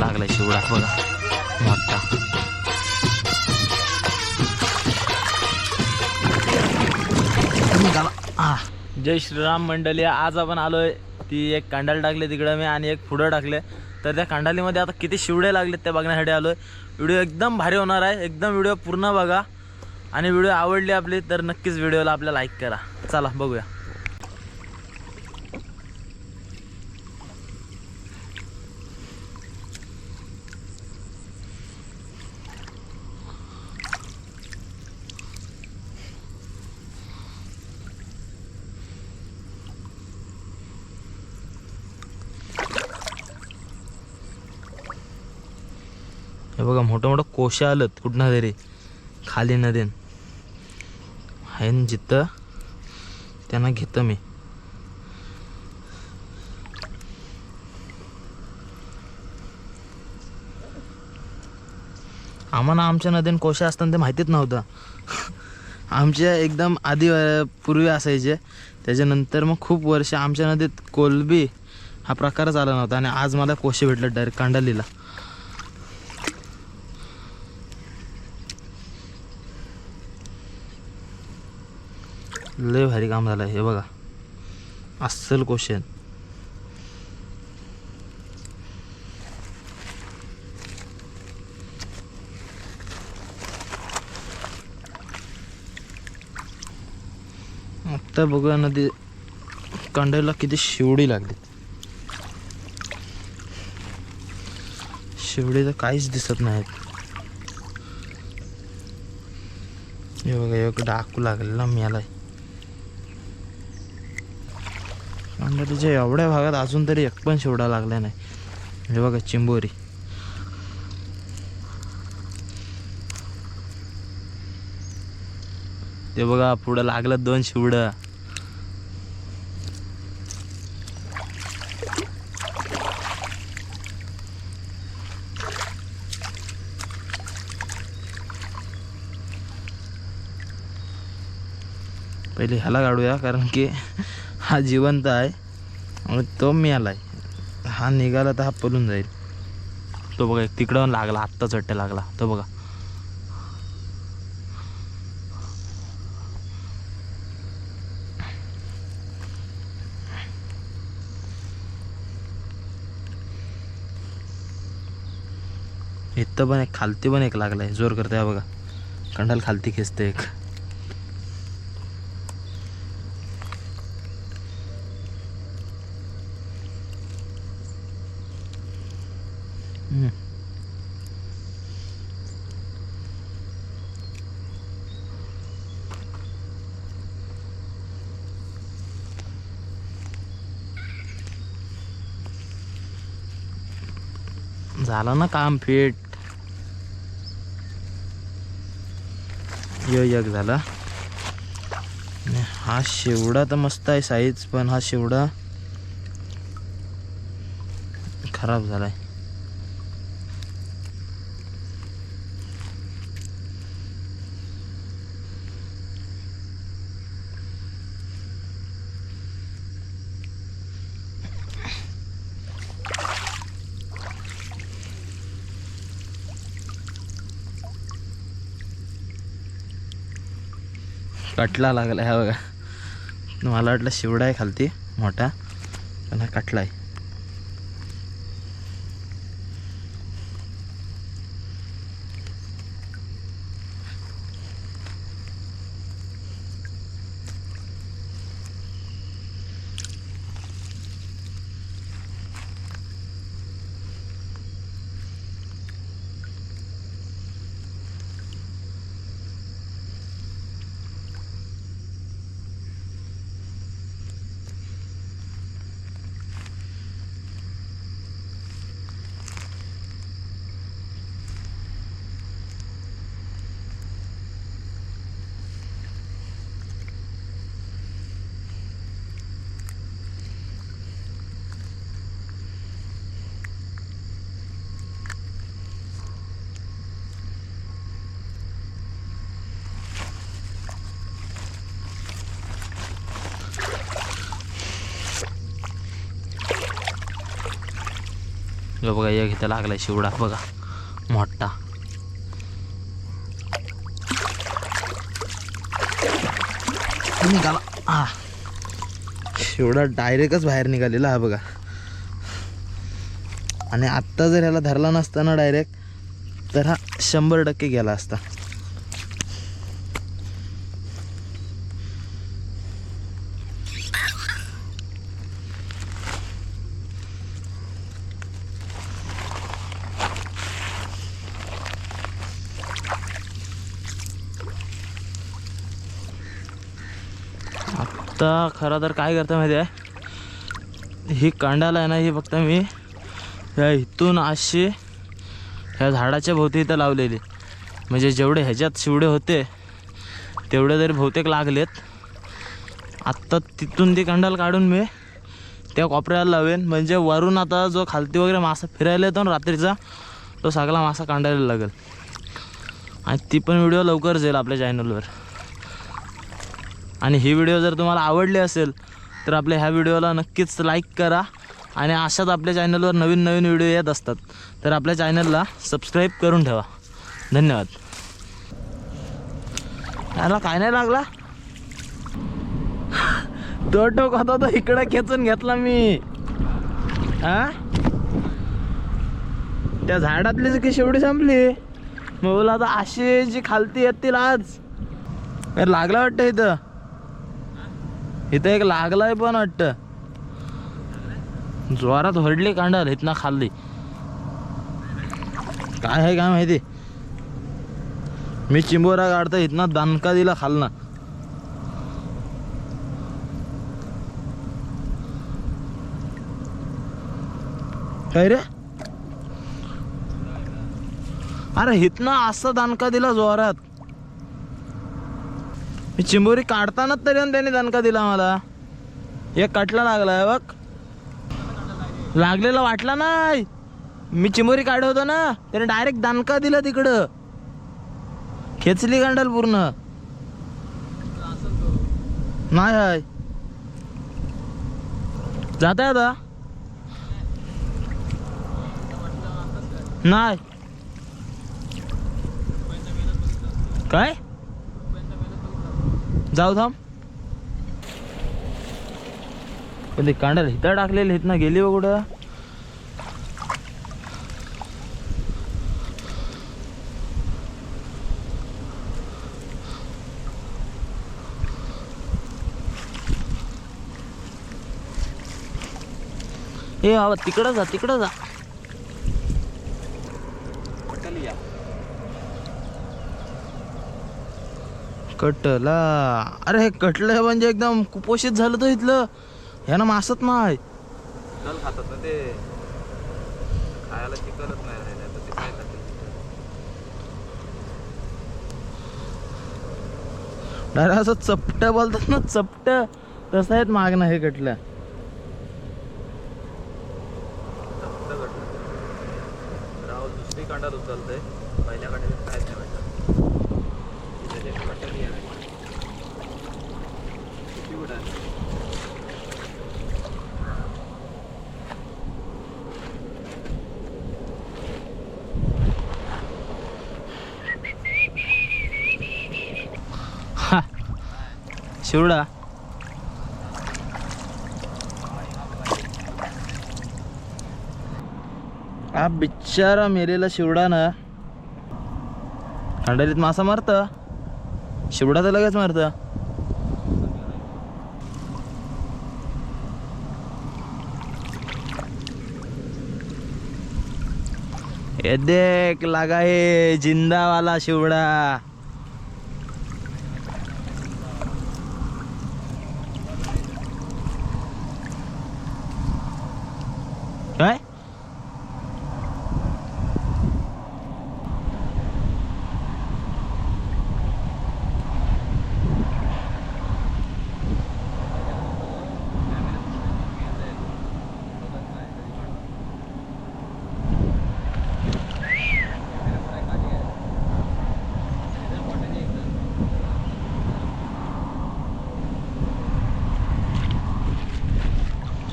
लागला शिवडा बघा. मोठा जय श्रीराम मंडळी आज आपण आलोय. ती एक कांडाल टाकली तिकडं मी आणि एक पुढं टाकले. तर त्या कांडालीमध्ये आता किती शिवडे लागलेत ते बघण्यासाठी आलोय. व्हिडिओ एकदम भारी होणार आहे. एकदम व्हिडिओ पूर्ण बघा. आणि व्हिडिओ आवडली आपली तर नक्कीच व्हिडिओला आपल्या लाईक करा. चला बघूया. हे बघा मोठं मोठं कोशा आलं कुठनं तरी. खाली नदीन. आहे न जिथं? त्यांना घेतो मी. आम्हाला आमच्या नदीन कोशा असताना ते माहितीच नव्हतं. आमच्या एकदम आधी पूर्वी असायचे. त्याच्यानंतर मग खूप वर्ष आमच्या नदीत कोलबी हा प्रकारच आला नव्हता आणि आज मला कोशे भेटले डायरेक्ट कांडालीला. लय भारी काम झालं हे बघा. अस्सल क्वेश्चन आत्ता बघा नदी ते कांड्याला किती शिवडी लागली. शिवडी तर काहीच दिसत नाहीत. हे बघा एक डाकू लागलेला मिळालाय. कांदा एवढ्या भागात अजून तरी एक पण शिवडा लागला नाही. हे बघा चिंबोरी. ते बघा पुढं लागलं दोन शिवडं. पहिले ह्याला काढूया कारण की हा जिवंत आहे आणि तो आहे हा निघाला तर हा पलून जाईल. तो बघा एक तिकडं लागला आत्ता चट्टे लागला. तो बघा. इथं पण एक खालती पण एक लागलाय. जोर करते बघा. कंडाल खालती खेचते एक. झालं ना काम फिट एक झाला. हा शेवडा तर मस्त आहे साईज पण हा शेवडा खराब झालाय. कटला लागला ह्या बघा. मला वाटलं शिवडा आहे खालती मोठा. पण हा कटला आहे. हे बघा एक इथं लागला शिवडा बघा मोठा. निघाला. हा शिवडा डायरेक्टच बाहेर निघालेला हा बघा. आणि आत्ता जर ह्याला धरला नसता ना डायरेक्ट तर हा शंभर टक्के गेला असता. आत्ता खरं तर काय करतं माहिती आहे? ही कांडाला आहे ना ही फक्त मी ह्या इथून अशी ह्या झाडाच्या भोवती इथं लावलेली. म्हणजे जेवढे ह्याच्यात शिवडे होते तेवढे तरी बहुतेक लागलेत. आत्ता तिथून ती कांडाला काढून मी त्या कोपऱ्याला लावेन. म्हणजे वरून आता जो खालती वगैरे मासा फिरायला येतो ना रात्रीचा तो सगळा मासा कांडायला लागेल. आणि ती पण व्हिडिओ लवकरच येईल आपल्या चॅनलवर आणि ही व्हिडिओ जर तुम्हाला आवडली असेल तर आपल्या ह्या व्हिडिओला नक्कीच लाईक करा. आणि अशाच आपल्या चॅनलवर नवीन नवीन व्हिडिओ येत असतात तर आपल्या चॅनलला सबस्क्राईब करून ठेवा. धन्यवाद. याला काय नाही लागला? तो टोक होता तो इकडं खेचून घेतला मी. हा त्या झाडातली जी शेवटी संपली? मग बोला आता अशी जी खालती येतील आज. लागला वाटतं इथं. इथं एक लागलाय पण वाटतं. जोरात हरडली कांडाल इथनं खाल्ली. काय आहे काय माहिती? मी चिंबोरा काढता इथनं दणका दिला खालना. काय रे? अरे इथनं असा दणका दिला जोरात. चिंबोरी काढतानाच तरी त्याने दणका दिला मला. एक कटला लागलाय बघ. लागलेला वाटला नाही. मी चिंबोरी काढवतो ना त्याने डायरेक्ट दणका दिला तिकडं. खेचली गांडल पूर्ण. नाही हाय जात आता. नाही. काय? जाऊ थांब. पण ते कांडाला हिथं टाकलेले हिथनं गेली बघ कुठं. ए बाबा तिकडं जा तिकडं जा. कटला. अरे हे कटलं म्हणजे एकदम कुपोषित झालं तो इथलं. ह्यानं मासत नाही चिकन खातात ना ते. खायला चिकनच नाही तर डायरेक्ट असं चपट बोलतात ना चपट. तसं आहेत मागणं हे कटलं. दुसरी कांडात उचलतंय पहिल्या कांड्यात काहीच नाही भेटत त्याच्या वाटत आहे किती कुठं आहे हा शिवडा. हा बिचारा मेलेला शिवडा ना खांडारीत मासा मारत. शिवडा तर लगेच मारत. ये देख लगा है शिवडा. काय